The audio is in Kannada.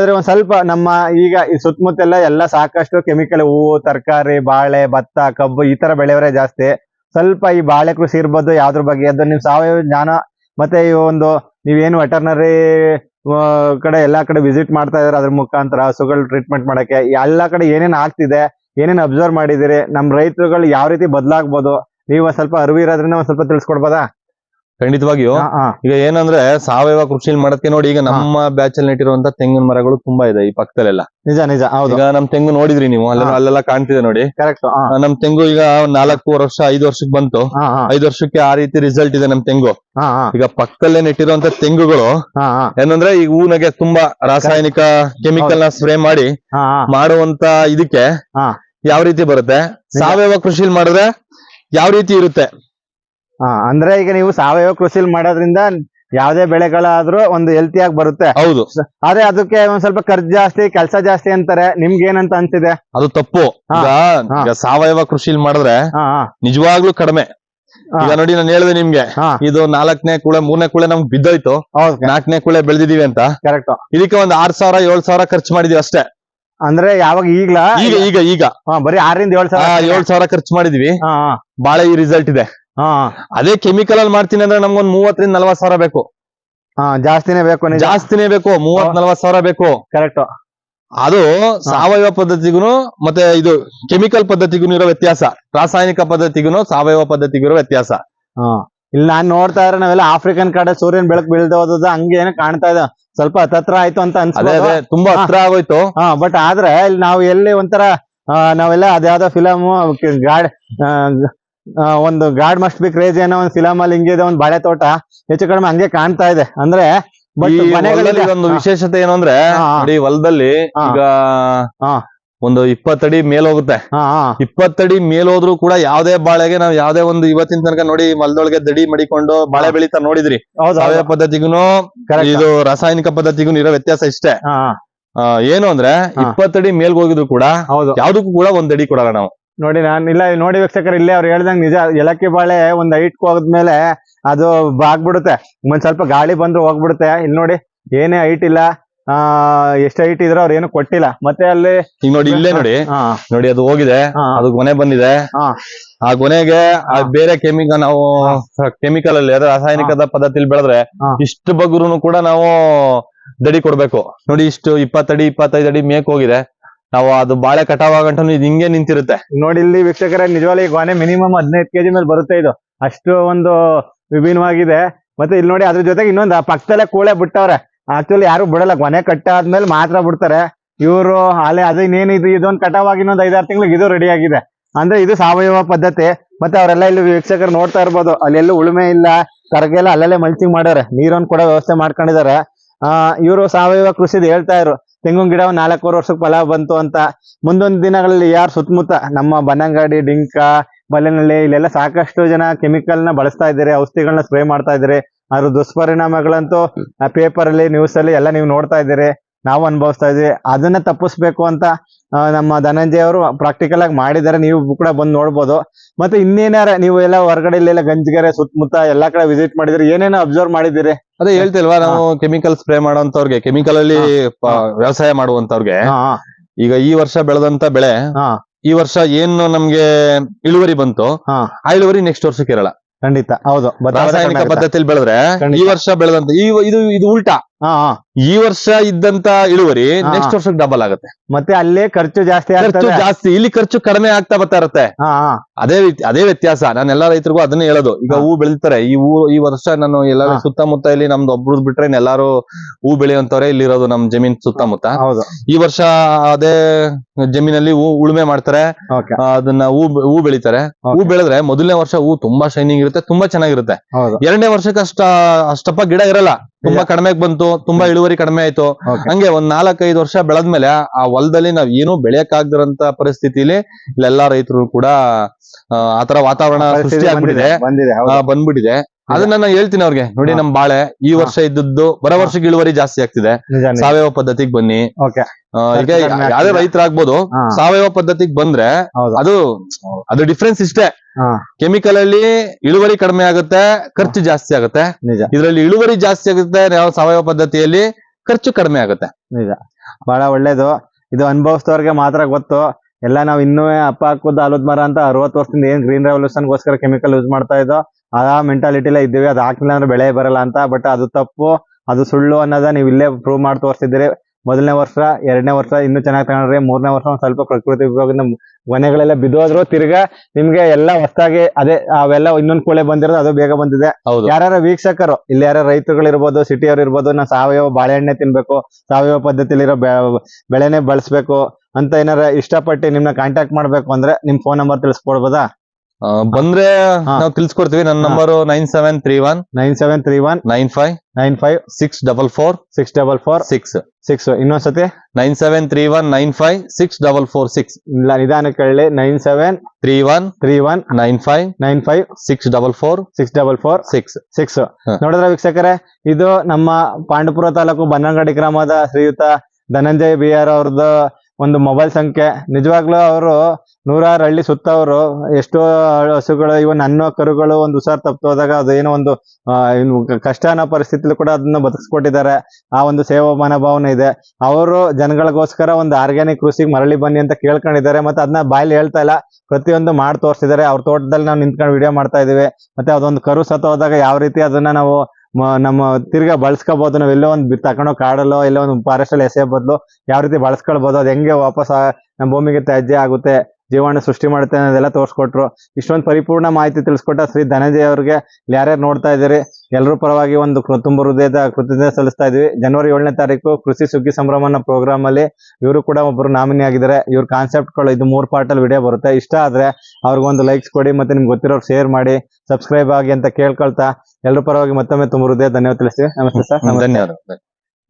ಒಂದ್ ಸ್ವಲ್ಪ ನಮ್ಮ ಈಗ ಈ ಸುತ್ತಮುತ್ತೆಲ್ಲ ಎಲ್ಲ ಸಾಕಷ್ಟು ಕೆಮಿಕಲ್ ಹೂವು, ತರಕಾರಿ, ಬಾಳೆ, ಭತ್ತ, ಕಬ್ಬು ಈ ತರ ಬೆಳೆಯವರೇ ಜಾಸ್ತಿ. ಸ್ವಲ್ಪ ಈ ಬಾಳೆ ಕೃಷಿ ಇರ್ಬೋದು ಯಾವ್ದ್ರ ಬಗ್ಗೆ, ಅದು ನೀವು ಸಾವಯವ ಜ್ಞಾನ ಮತ್ತೆ ಈ ಒಂದು ನೀವೇನು ವೆಟರ್ನರಿ ಕಡೆ ಎಲ್ಲಾ ಕಡೆ ವಿಸಿಟ್ ಮಾಡ್ತಾ ಇದಾರೆ ಅದ್ರ ಮುಖಾಂತರ, ಹಸುಗಳು ಟ್ರೀಟ್ಮೆಂಟ್ ಮಾಡಕ್ಕೆ ಎಲ್ಲಾ ಕಡೆ ಏನೇನ್ ಆಗ್ತಿದೆ, ಏನೇನ್ ಅಬ್ಸರ್ವ್ ಮಾಡಿದಿರಿ, ನಮ್ ರೈತರುಗಳು ಯಾವ ರೀತಿ ಬದಲಾಗ್ಬೋದು, ನೀವು ಸ್ವಲ್ಪ ಅರಿವು ಇರೋದ್ರಿಂದ ಒಂದ್ ಸ್ವಲ್ಪ ತಿಳಿಸ್ಕೊಡ್ಬೋದಾ? ಖಂಡಿತವಾಗಿಯೂ. ಈಗ ಏನಂದ್ರೆ ಸಾವಯವ ಕೃಷಿ ಮಾಡಕ್ಕೆ ನೋಡಿ ಈಗ ನಮ್ಮ ಬ್ಯಾಚ್ ಅಲ್ಲಿ ನೆಟ್ಟಿರುವಂತ ತೆಂಗಿನ ಮರಗಳು ತುಂಬಾ ಇದೆ ಈ ಪಕ್ಕದಲ್ಲೆಲ್ಲ. ನಿಜ ನಿಜ. ಹೌದು. ಈಗ ನಮ್ ತೆಂಗು ನೋಡಿದ್ರಿ ನೀವು? ಅಲ್ಲೆಲ್ಲ ಹಾ. ಅಲ್ಲೆಲ್ಲ ಕಾಣ್ತಿದೆ ನೋಡಿ. ಕರೆಕ್ಟ್ ನಮ್ ತೆಂಗು ಈಗ ನಾಲ್ಕು ವರ್ಷ ಐದು ವರ್ಷಕ್ಕೆ ಬಂತು. ಐದು ವರ್ಷಕ್ಕೆ ಆ ರೀತಿ ರಿಸಲ್ಟ್ ಇದೆ ನಮ್ ತೆಂಗು. ಈಗ ಪಕ್ಕದಲ್ಲೇ ನೆಟ್ಟಿರುವಂತ ತೆಂಗುಗಳು ಏನಂದ್ರೆ ಈ ಹೂನಗೆ ತುಂಬಾ ರಾಸಾಯನಿಕ ಕೆಮಿಕಲ್ನ ಸ್ಪ್ರೇ ಮಾಡಿ ಮಾಡುವಂತ ಇದಕ್ಕೆ. ಯಾವ ರೀತಿ ಬರುತ್ತೆ? ಸಾವಯವ ಕೃಷಿ ಮಾಡಿದ್ರೆ ಯಾವ ರೀತಿ ಇರುತ್ತೆ? ಹಾ ಅಂದ್ರೆ ಈಗ ನೀವು ಸಾವಯವ ಕೃಷಿ ಮಾಡೋದ್ರಿಂದ ಯಾವ್ದೇ ಬೆಳೆಗಳಾದ್ರೂ ಒಂದು ಹೆಲ್ತಿ ಆಗಿ ಬರುತ್ತೆ. ಹೌದು. ಆದ್ರೆ ಅದಕ್ಕೆ ಒಂದ್ ಸ್ವಲ್ಪ ಖರ್ಚು ಜಾಸ್ತಿ ಕೆಲಸ ಜಾಸ್ತಿ ಅಂತಾರೆ. ನಿಮ್ಗೆ ಏನಂತ ಅನ್ಸಿದೆ? ಅದು ತಪ್ಪು. ಈಗ ಈಗ ಸಾವಯವ ಕೃಷಿ ಮಾಡಿದ್ರೆ ನಿಜವಾಗ್ಲೂ ಕಡಿಮೆ. ಈಗ ನೋಡಿ ನಾನು ಹೇಳಿದೆ ನಿಮ್ಗೆ. ಇದು ನಾಲ್ಕನೇ ಕೂಳೆ ಮೂರನೇ ಕುಳೆ ನಮ್ಗೆ ಬಿದ್ದೋಯ್ತು. ಹೌದು. ನಾಲ್ಕನೇ ಕುಳೆ ಬೆಳೆದಿದೀವಿ ಅಂತ. ಕರೆಕ್ಟ್ ಇದಕ್ಕೆ ಒಂದ್ ಆರ್ ಸಾವಿರ ಏಳ್ ಸಾವಿರ ಖರ್ಚು ಮಾಡಿದೀವಿ ಅಷ್ಟೇ. ಅಂದ್ರೆ ಯಾವಾಗ ಈಗ್ಲಾ? ಈಗ ಈಗ ಈಗ. ಬರೀ ಆರಿಂದ ಏಳ್ ಸಾವಿರ ಏಳ್ ಸಾವಿರ ಖರ್ಚು ಮಾಡಿದೀವಿ. ಬಾಳೆ ಈ ರಿಸಲ್ಟ್ ಇದೆ. ಹಾ. ಅದೇ ಕೆಮಿಕಲ್ ಅಲ್ಲಿ ಮಾಡ್ತೀನಿ ಅಂದ್ರೆ ನಮ್ಗೊಂದ್ ಮೂವತ್ತರಿಂದ ನಲ್ವತ್ ಸಾವಿರ ಬೇಕು. ಹಾ ಜಾಸ್ತಿನೇ ಬೇಕು ನಿಜ. ಜಾಸ್ತಿನೇ ಬೇಕು ಮೂವತ್ ನಲ್ವತ್ ಸಾವಿರ ಬೇಕು. ಕರೆಕ್ಟ್ ಅದು ಸಾವಯವ ಪದ್ಧತಿಗೂ ಮತ್ತೆ ಇದು ಕೆಮಿಕಲ್ ಪದ್ಧತಿಗೂ ಇರೋ ವ್ಯತ್ಯಾಸ. ರಾಸಾಯನಿಕ ಪದ್ಧತಿಗೂ ಸಾವಯವ ಪದ್ಧತಿಗೂ ಇರೋ ವ್ಯತ್ಯಾಸ. ಹಾ. ಇಲ್ಲಿ ನಾನ್ ನೋಡ್ತಾ ಇದ್ರೆ ನಾವೆಲ್ಲ ಆಫ್ರಿಕನ್ ಕಡೆ ಸೂರ್ಯನ್ ಬೆಳಕು ಬೀಳ್ದ ಹೋದದ ಹಂಗೆ ಏನೋ ಕಾಣ್ತಾ ಇದೆ. ಸ್ವಲ್ಪ ಹತ್ತತ್ರ ಆಯ್ತು ಅಂತ ಅದೇ ಅನ್ಸ್ಬೋದು. ಅದೇ ತುಂಬಾ ಹತ್ರ ಆಗೋಯ್ತು. ಹಾ ಬಟ್ ಆದ್ರೆ ಇಲ್ಲಿ ನಾವು ಎಲ್ಲಿ ಒಂಥರ ಆ, ನಾವೆಲ್ಲ ಅದ್ಯಾವ್ದೋ ಫಿಲಮ್ ಗಾಡ್ ಒಂದು ಗಾಡ್ ಮಸ್ಟ್ ಬಿ ಕ್ರೇಜಿ ಅನ್ನೋ ಒಂದು ಫಿಲಮ್ ಅಲ್ಲಿ ಹಿಂಗಿದೆ ಒಂದು ಬಾಳೆ ತೋಟ ಹೆಚ್ಚು ಕಡಿಮೆ ಹಂಗೆ ಕಾಣ್ತಾ ಇದೆ. ಅಂದ್ರೆ ಬಟ್ ಮನೆಗಳಲ್ಲಿ ಒಂದು ವಿಶೇಷತೆ ಏನು ಅಂದ್ರೆ. ನೋಡಿ ಹೊಲದಲ್ಲಿ. ಈಗ. ಒಂದು ಇಪ್ಪತ್ತಡಿ ಮೇಲ್ ಹೋಗುತ್ತೆ. ಇಪ್ಪತ್ತಡಿ ಮೇಲ್ ಹೋದ್ರು ಕೂಡ ಯಾವ್ದೇ ಬಾಳೆಗೆ ನಾವ್ ಯಾವ್ದೇ ಒಂದು ಇವತ್ತಿನ ತನಕ ನೋಡಿ ಮಲ್ದೊಳಗೆ ದಡಿ ಮಡಿಕೊಂಡು ಬಾಳೆ ಬೆಳಿತಾ ನೋಡಿದ್ರಿ. ಸಾವಯವ ಪದ್ಧತಿಗೂ ಇದು ರಾಸಾಯನಿಕ ಪದ್ಧತಿಗೂ ಇರೋ ವ್ಯತ್ಯಾಸ ಇಷ್ಟೇ. ಏನು ಅಂದ್ರೆ. ಇಪ್ಪತ್ತಡಿ ಮೇಲ್ಗೆ ಹೋಗಿದ್ರು ಕೂಡ ಯಾವ್ದಕ್ಕೂ ಕೂಡ ಒಂದ್ ಅಡಿ ಕೊಡಲ್ಲ ನಾವು. ನೋಡಿ ನಾನು ಇಲ್ಲ ನೋಡಿ ವೀಕ್ಷಕರು ಇಲ್ಲೇ ಅವ್ರು ಹೇಳ್ದಂಗೆ ನಿಜ. ಎಳಕ್ಕೆ ಬಾಳೆ ಒಂದು ಹೈಟ್ ಹೋಗದ್ಮೇಲೆ ಅದು ಆಗ್ಬಿಡುತ್ತೆ ಒಂದ್ ಸ್ವಲ್ಪ ಗಾಳಿ ಬಂದ್ರು ಹೋಗ್ಬಿಡುತ್ತೆ. ಇಲ್ಲಿ ನೋಡಿ ಏನೇ ಹೈಟ್ ಇಲ್ಲ. ಆ ಎಷ್ಟು ಹೈಟ್ ಇದ್ರೆ ಅವ್ರು ಏನು ಕೊಟ್ಟಿಲ್ಲ. ಮತ್ತೆ ಅಲ್ಲಿ ಈಗ ನೋಡಿ ಇಲ್ಲೇ ನೋಡಿ. ನೋಡಿ ಅದು ಹೋಗಿದೆ. ಅದು ಕೊನೆ ಬಂದಿದೆ. ಆ ಕೊನೆಗೆ ಆ ಬೇರೆ ಕೆಮಿಕಲ್ ನಾವು ಕೆಮಿಕಲ್ ಅಲ್ಲಿ ಅದೇ ರಾಸಾಯನಿಕದ ಪದ್ಧತಿಲಿ ಬೆಳೆದ್ರೆ. ಇಷ್ಟು ಬಗ್ರುನು ಕೂಡ ನಾವು ದಡಿ ಕೊಡ್ಬೇಕು. ನೋಡಿ ಇಷ್ಟು ಇಪ್ಪತ್ತಡಿ ಇಪ್ಪತ್ತೈದು ಅಡಿ ಮೇಕ್ ಹೋಗಿದೆ. ನಾವು ಅದು ಬಾಳೆ ಕಟಾವಾಗಂಟ ಇದು ಹಿಂಗೆ ನಿಂತಿರುತ್ತೆ. ನೋಡಿ ಇಲ್ಲಿ ವೀಕ್ಷಕರ, ನಿಜವಾಗ್ಲೂ ಈ ಗೊನೆ ಮಿನಿಮಮ್ ಹದಿನೈದು ಕೆಜಿ ಮೇಲೆ ಬರುತ್ತೆ ಇದು. ಅಷ್ಟು ಒಂದು ವಿಭಿನ್ನವಾಗಿದೆ. ಮತ್ತೆ ಇಲ್ಲಿ ನೋಡಿ ಅದ್ರ ಜೊತೆಗೆ ಇನ್ನೊಂದು ಪಕ್ಕದಲ್ಲೇ ಕೂಳೆ ಬಿಟ್ಟವ್ರೆ. ಆಕ್ಚುಲಿ ಯಾರು ಬಿಡಲ್ಲ ಗೊನೆ ಕಟ್ಟಾದ್ಮೇಲೆ ಮಾತ್ರ ಬಿಡ್ತಾರೆ. ಇವರು ಅಲ್ಲೇ ಅದು ಇನ್ನೇನು ಇದು, ಇದೊಂದು ಕಟಾವಾಗಿ ಇನ್ನೊಂದು ಐದಾರು ತಿಂಗಳಿಗೆ ಇದು ರೆಡಿ ಆಗಿದೆ. ಅಂದ್ರೆ ಇದು ಸಾವಯವ ಪದ್ಧತಿ. ಮತ್ತೆ ಅವರೆಲ್ಲ ಇಲ್ಲಿ ವೀಕ್ಷಕರು ನೋಡ್ತಾ ಇರ್ಬೋದು, ಅಲ್ಲೆಲ್ಲೂ ಉಳುಮೆ ಇಲ್ಲ, ಕರಗೆಲ್ಲ ಅಲ್ಲಲ್ಲೇ ಮಲ್ಚಿಂಗ್ ಮಾಡ್ಯಾರ ನೀರನ್ನು ಕೂಡ ವ್ಯವಸ್ಥೆ ಮಾಡ್ಕೊಂಡಿದ್ದಾರೆ. ಆ, ಇವರು ಸಾವಯವ ಕೃಷಿದು ಹೇಳ್ತಾ ಇದ್ರು. ತೆಂಗಿನ ಗಿಡ ನಾಲ್ಕೂವರೆ ವರ್ಷಕ್ಕೆ ಫಲ ಬಂತು ಅಂತ ಮುಂದೊಂದು ದಿನಗಳಲ್ಲಿ ಯಾರು ಸುತ್ತಮುತ್ತ ನಮ್ಮ ಬನಂಗಾಡಿ, ಡಿಂಕ, ಬಲೆನಳ್ಳಿ, ಇಲ್ಲೆಲ್ಲ ಸಾಕಷ್ಟು ಜನ ಕೆಮಿಕಲ್ನ ಬಳಸ್ತಾ ಇದ್ದಾರೆ ಔಷಧಿಗಳನ್ನ ಸ್ಪ್ರೇ ಮಾಡ್ತಾ ಇದ್ದಾರೆ. ಅದ್ರ ದುಷ್ಪರಿಣಾಮಗಳಂತೂ ಪೇಪರ್ ಅಲ್ಲಿ ನ್ಯೂಸ್ ಅಲ್ಲಿ ಎಲ್ಲ ನೀವು ನೋಡ್ತಾ ಇದ್ದೀರಿ. ನಾವು ಅನುಭವಿಸ್ತಾ ಇದ್ದೀವಿ. ಅದನ್ನ ತಪ್ಪಿಸ್ಬೇಕು ಅಂತ ನಮ್ಮ ಧನಂಜಯ ಅವರು ಪ್ರಾಕ್ಟಿಕಲ್ ಆಗಿ ಮಾಡಿದ್ದಾರೆ. ನೀವು ಕೂಡ ಬಂದು ನೋಡ್ಬೋದು. ಮತ್ತೆ ಇನ್ನೇನಾರ ನೀವು ಎಲ್ಲ ಹೊರಗಡೆ ಇಲ್ಲೆಲ್ಲ ಗಂಜಗೆರೆ ಸುತ್ತಮುತ್ತ ಎಲ್ಲಾ ಕಡೆ ವಿಸಿಟ್ ಮಾಡಿದ್ರೆ ಏನೇನೋ ಅಬ್ಸರ್ವ್ ಮಾಡಿದಿರಿ ಅದೇ ಹೇಳ್ತಿಲ್ವಾ ನಾವು ಕೆಮಿಕಲ್ ಸ್ಪ್ರೇ ಮಾಡೋಂತವ್ರಿಗೆ ಕೆಮಿಕಲ್ ಅಲ್ಲಿ ವ್ಯವಸಾಯ ಮಾಡುವಂತವ್ರಿಗೆ ಈಗ ಈ ವರ್ಷ ಬೆಳೆದಂತ ಬೆಳೆ ಹಾ. ಈ ವರ್ಷ ಏನು ನಮ್ಗೆ ಇಳುವರಿ ಬಂತು ಆ ಇಳುವರಿ ನೆಕ್ಸ್ಟ್ ವರ್ಷಕ್ಕೆ ಇರಲ್ಲ. ಖಂಡಿತ. ಹೌದು. ರಾಸಾಯನಿಕ ಪದ್ಧತಿಯಲ್ಲಿ ಬೆಳೆದ್ರೆ ಈ ವರ್ಷ ಬೆಳೆದಂತ ಈ ಇದು ಇದು ಉಲ್ಟಾ. ಈ ವರ್ಷ ಇದ್ದಂತ ಇಳುವರಿ ನೆಕ್ಸ್ಟ್ ವರ್ಷಕ್ಕೆ ಡಬಲ್ ಆಗುತ್ತೆ. ಮತ್ತೆ ಅಲ್ಲೇ ಖರ್ಚು ಜಾಸ್ತಿ ಖರ್ಚು ಜಾಸ್ತಿ ಇಲ್ಲಿ ಖರ್ಚು ಕಡಿಮೆ ಆಗ್ತಾ ಬರ್ತಾ ಇರುತ್ತೆ. ಅದೇ ರೀತಿ ಅದೇ ವ್ಯತ್ಯಾಸ. ನಾನು ಎಲ್ಲಾ ರೈತರಿಗೂ ಅದನ್ನೇ ಹೇಳೋದು. ಈಗ ಹಾ. ಬೆಳಿತಾರೆ. ಈ ಹೂ ಈ ವರ್ಷ ನಾನು ಎಲ್ಲ. ಸುತ್ತಮುತ್ತ ಇಲ್ಲಿ ನಮ್ದು ಒಬ್ರು ಬಿಟ್ರೆ ಎಲ್ಲಾರು ಹೂ ಬೆಳೆಯುವಂತವ್ರೆ ಇಲ್ಲಿರೋದು ನಮ್ ಜಮೀನ್ ಸುತ್ತಮುತ್ತ. ಈ ವರ್ಷ ಅದೇ ಜಮೀನಲ್ಲಿ ಹೂ ಉಳುಮೆ ಮಾಡ್ತಾರೆ. ಅದನ್ನ ಹೂ ಹೂ ಬೆಳಿತಾರೆ. ಹೂ. ಬೆಳೆದ್ರೆ ಮೊದಲನೇ ವರ್ಷ ಹೂ ತುಂಬಾ ಶೈನಿಂಗ್ ಇರುತ್ತೆ ತುಂಬಾ ಚೆನ್ನಾಗಿರುತ್ತೆ. ಎರಡನೇ ವರ್ಷಕ್ಕೆ ಅಷ್ಟ ಅಷ್ಟಪ್ಪ ಗಿಡ ಇರಲ್ಲ. ತುಂಬಾ ಕಡಿಮೆ ಬಂತು ತುಂಬಾ ಇಳುವರಿ ಕಡಿಮೆ ಆಯ್ತು. ಹಂಗೆ ಒಂದ್ ನಾಲ್ಕೈದು ವರ್ಷ ಬೆಳೆದ್ಮೇಲೆ ಆ ಹೊಲದಲ್ಲಿ ನಾವ್ ಏನು ಬೆಳೆಯಕ್ಕಾಗ್ದಿರಂತ ಪರಿಸ್ಥಿತಿಲಿ ಇಲ್ಲೆಲ್ಲಾ ರೈತರು ಕೂಡ ಆ, ಆತರ ವಾತಾವರಣ ಸೃಷ್ಟಿ ಆಗ್ಬಿಟ್ಟಿದೆ ಬಂದ್ಬಿಟ್ಟಿದೆ. ಅದನ್ನ ನಾನು ಹೇಳ್ತೀನಿ ಅವ್ರಿಗೆ. ನೋಡಿ. ನಮ್ ಬಾಳೆ ಈ ವರ್ಷ ಇದ್ದದ್ದು ಬರ. ವರ್ಷಕ್ಕೆ ಇಳುವರಿ ಜಾಸ್ತಿ ಆಗ್ತಿದೆ. ಸಾವಯವ ಪದ್ಧತಿಗೆ ಬನ್ನಿ. ಈಗ ಯಾವ್ದೇ ಆಗ್ತಿದೆ. ರೈತರಾಗ್ಬೋದು ಸಾವಯವ ಪದ್ಧತಿಗೆ ಬಂದ್ರೆ ಅದು ಅದು ಡಿಫ್ರೆನ್ಸ್ ಇಷ್ಟೇ. ಕೆಮಿಕಲ್ ಅಲ್ಲಿ ಇಳುವರಿ ಕಡಿಮೆ ಆಗುತ್ತೆ ಖರ್ಚು ಜಾಸ್ತಿ ಆಗುತ್ತೆ. ನಿಜ. ಇದರಲ್ಲಿ ಇಳುವರಿ ಜಾಸ್ತಿ ಆಗುತ್ತೆ ಯಾವ ಸಾವಯವ ಪದ್ಧತಿಯಲ್ಲಿ ಖರ್ಚು ಕಡಿಮೆ ಆಗುತ್ತೆ. ನಿಜ. ಬಹಳ ಒಳ್ಳೇದು. ಇದು ಅನುಭವಿಸಿದವ್ರಿಗೆ ಮಾತ್ರ ಗೊತ್ತು. ಎಲ್ಲ ನಾವು ಇನ್ನೂ ಅಪ್ಪ ಹಾಕೋದು ಆಲೂದ್ ಮರ ಅಂತ ಅರವತ್ತು ವರ್ಷದಿಂದ ಏನ್ ಗ್ರೀನ್ ರೆವಲ್ಯೂಷನ್ಗೋಸ್ಕರ ಕೆಮಿಕಲ್ ಯೂಸ್ ಮಾಡ್ತಾ ಇದ್ದೋ ಆ ಮೆಂಟಾಲಿಟಿಲೇ ಇದ್ದೀವಿ ಅದು ಹಾಕ್ಲಿಲ್ಲ ಅಂದ್ರೆ ಬೆಳೆ ಬರಲ್ಲ ಅಂತ ಬಟ್ ಅದು ತಪ್ಪು ಅದು ಸುಳ್ಳು ಅನ್ನೋದ ನೀವು ಇಲ್ಲೇ ಪ್ರೂವ್ ಮಾಡಿ ತೋರಿಸಿದ್ರಿ ಮೊದಲನೇ ವರ್ಷ ಎರಡನೇ ವರ್ಷ ಇನ್ನೂ ಚೆನ್ನಾಗಿ ತಗೊಂಡ್ರಿ ಮೂರನೇ ವರ್ಷ ಒಂದ್ ಸ್ವಲ್ಪ ಪ್ರಕೃತಿ ವಿಭಾಗದಿಂದ ಮನೆಗಳೆಲ್ಲ ಬಿದ್ದೋದ್ರು ತಿರ್ಗಾ ನಿಮ್ಗೆ ಎಲ್ಲ ಹೊಸದಾಗಿ ಅದೇ ಅವೆಲ್ಲ ಇನ್ನೊಂದ್ ಕೂಳೆ ಬಂದಿರೋದು ಅದು ಬೇಗ ಬಂದಿದೆ. ಹೌದು. ಯಾರ್ಯಾರ ವೀಕ್ಷಕರು ಇಲ್ಲಿ ಯಾರ ರೈತರುಗಳಿರ್ಬೋದು ಸಿಟಿಯವ್ರು ಇರ್ಬೋದು ನಾ ಸಾವಯವ ಬಾಳೆಹಣ್ಣೆ ತಿನ್ಬೇಕು ಸಾವಯವ ಪದ್ಧತಿಲಿರೋ ಇರೋ ಬೆಳೆನೆ ಬಳಸ್ಬೇಕು ಅಂತ ಏನಾರ ಇಷ್ಟಪಟ್ಟು ನಿಮ್ನ ಕಾಂಟ್ಯಾಕ್ಟ್ ಮಾಡ್ಬೇಕು ಅಂದ್ರೆ ನಿಮ್ ಫೋನ್ ನಂಬರ್ ತಿಳಿಸ್ಕೊಡ್ಬೋದಾ? ಬಂದ್ರೆ ನಾವು ತಿಳಿಸ್ಕೊಡ್ತೀವಿ. ನನ್ನ number nine seven three one nine seven three one nine five nine five six double four six double four six six ಇನ್ನೊಂದ್ಸತಿ? Nine seven three one nine five six double four six ಇಲ್ಲ ನಿಧಾನಕ್ಕೆ ಹೇಳಿ. Nine seven three one three one nine five nine five six double four six double four six six ನೋಡಿದ್ರೆ ವೀಕ್ಷಕರೇ? ಇದು ನಮ್ಮ ಪಾಂಡುಪುರ ತಾಲೂಕು ಬನ್ನಂಗಡಿ ಗ್ರಾಮದ ಶ್ರೀಯುತ ಧನಂಜಯ ಬಿ ಆರ್ ಅವ್ರದ್ದು ಒಂದು ಮೊಬೈಲ್ ಸಂಖ್ಯೆ. ನಿಜವಾಗ್ಲೂ ಅವರು ನೂರಾರು ಹಳ್ಳಿ ಸುತ್ತವರು, ಎಷ್ಟೋ ಹಸುಗಳು ಇವನ್ ಅನ್ನೋ ಕರುಗಳು ಒಂದು ಹುಷಾರ್ ತಪ್ಪು ಹೋದಾಗ ಅದು ಏನೋ ಒಂದು ಕಷ್ಟ ಅನ್ನೋ ಪರಿಸ್ಥಿತಿಲಿ ಕೂಡ ಅದನ್ನ ಬದುಕಿಸ್ಕೊಟ್ಟಿದ್ದಾರೆ. ಆ ಒಂದು ಸೇವಾ ಮನೋಭಾವನೆ ಇದೆ. ಅವರು ಜನಗಳಿಗೋಸ್ಕರ ಒಂದು ಆರ್ಗ್ಯಾನಿಕ್ ಕೃಷಿಗೆ ಮರಳಿ ಬನ್ನಿ ಅಂತ ಕೇಳ್ಕೊಂಡಿದ್ದಾರೆ ಮತ್ತೆ ಅದನ್ನ ಬಾಯಲ್ಲಿ ಹೇಳ್ತಾ ಇಲ್ಲ. ಪ್ರತಿಯೊಂದು ಮಾಡಿ ತೋರಿಸಿದ್ದಾರೆ. ಅವ್ರ ತೋಟದಲ್ಲಿ ನಾವು ನಿಂತ್ಕೊಂಡು ವಿಡಿಯೋ ಮಾಡ್ತಾ ಇದೀವಿ ಮತ್ತೆ ಅದೊಂದು ಕರು ಸತ್ತು ಹೋದಾಗ ಯಾವ ರೀತಿ ಅದನ್ನ ನಾವು ನಮ್ಮ ತಿರ್ಗಾ ಬಳಸ್ಕೋಬಹುದು ನಾವ್ ಎಲ್ಲೋ ಒಂದು ತಕೊಂಡೋ ಕಾಡಲ್ಲೋ, ಎಲ್ಲೋ ಒಂದು ಫಾರೆಸ್ಟ್ ಅಲ್ಲಿ ಎಸೆಯೋ ಯಾವ ರೀತಿ ಬಳಸ್ಕೊಳ್ಬಹುದು ಅದು ಹೆಂಗೆ ವಾಪಸ್ ನಮ್ ಭೂಮಿಗೆ ತ್ಯಾಜ್ಯ ಆಗುತ್ತೆ ಜೀವಾಣು ಸೃಷ್ಟಿ ಮಾಡುತ್ತೆ ಅನ್ನೋದೆಲ್ಲ ತೋರಿಸ್ಕೊಟ್ರು. ಇಷ್ಟೊಂದು ಪರಿಪೂರ್ಣ ಮಾಹಿತಿ ತಿಳಿಸ್ಕೊಟ್ಟ ಶ್ರೀ ಧನಂಜಯ ಅವರಿಗೆ. ಯಾರ್ಯಾರು ನೋಡ್ತಾ ಇದ್ದೀರಿ ಎಲ್ಲರೂ ಪರವಾಗಿ ಒಂದು ತುಂಬ ಹೃದಯದ ಕೃತಜ್ಞತೆ ಸಲ್ಲಿಸ್ತಾ ಇದ್ದೀವಿ. ಜನವರಿ ಏಳನೇ ತಾರೀಕು ಕೃಷಿ ಸುಗ್ಗಿ ಸಂಭ್ರಮನ ಪ್ರೋಗ್ರಾಮ್ ಅಲ್ಲಿ ಇವರು ಕೂಡ ಒಬ್ಬರು ನಾಮಿನಿ ಆಗಿದ್ದಾರೆ. ಇವ್ರ ಕಾನ್ಸೆಪ್ಟ್ಗಳು ಇದು ಮೂರ್ ಪಾರ್ಟ್ ಅಲ್ಲಿ ವಿಡಿಯೋ ಬರುತ್ತೆ. ಇಷ್ಟ ಆದ್ರೆ ಅವ್ರಿಗೊಂದು ಲೈಕ್ಸ್ ಕೊಡಿ ಮತ್ತೆ ನಿಮ್ಗೆ ಗೊತ್ತಿರೋರು ಶೇರ್ ಮಾಡಿ ಸಬ್ಸ್ಕ್ರೈಬ್ ಆಗಿ ಅಂತ ಕೇಳ್ಕೊಳ್ತಾ ಎಲ್ಲರೂ ಪರವಾಗಿ ಮತ್ತೊಮ್ಮೆ ತುಂಬ ಹೃದಯ ಧನ್ಯವಾದ ತಿಳಿಸ್ತೀವಿ. ನಮಸ್ತೆ ಸರ್. ಧನ್ಯವಾದ.